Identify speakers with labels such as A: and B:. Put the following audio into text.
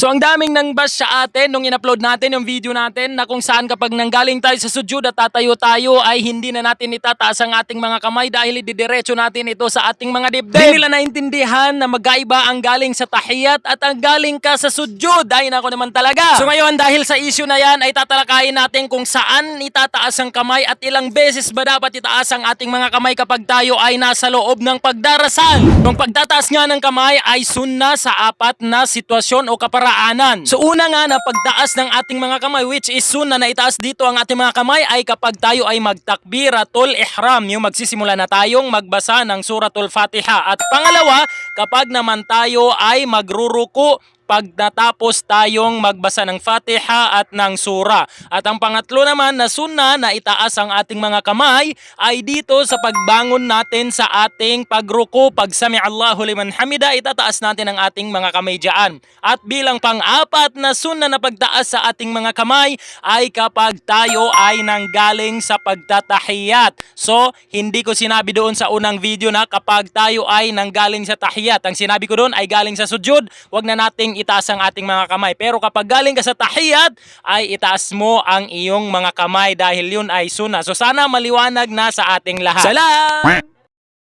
A: So ang daming nang bash sa atin nung in-upload natin yung video natin na kung saan kapag nanggaling tayo sa sujud at tatayo tayo ay hindi na natin itataas ang ating mga kamay dahil ididiretso natin ito sa ating mga dibdib. Hindi nila naintindihan na magkaiba ang galing sa tahiyat at ang galing ka sa sujud. Ay nako naman talaga. So ngayon dahil sa issue na yan ay tatalakayin natin kung saan itataas ang kamay at ilang beses ba dapat itaas ang ating mga kamay kapag tayo ay nasa loob ng pagdarasal. Kung pagtataas nga ng kamay ay sunna sa apat na sitwasyon o kaparaanan. So una nga na pagtaas ng ating mga kamay which is sunna na itaas dito ang ating mga kamay ay kapag tayo ay magtakbiratul ihram yung magsisimula na tayong magbasa ng suratul fatiha. At pangalawa, kapag naman tayo ay magruruko pag natapos tayong magbasa ng Fatiha at ng Sura. At ang pangatlo naman na sunna na itaas ang ating mga kamay ay dito sa pagbangon natin sa ating pagruko. Pag sami Allahu liman hamida, itataas natin ang ating mga kamay dyan. At bilang pang-apat na sunna na pagtaas sa ating mga kamay ay kapag tayo ay nanggaling sa pagtatahiyat. So, hindi ko sinabi doon sa unang video na kapag tayo ay nanggaling sa tahiyat. Ang sinabi ko doon ay galing sa sujud, wag na nating itaas ang ating mga kamay. Pero kapag galing ka sa tahiyat, ay itaas mo ang iyong mga kamay dahil yun ay sunna. So sana maliwanag na sa ating lahat. Salam!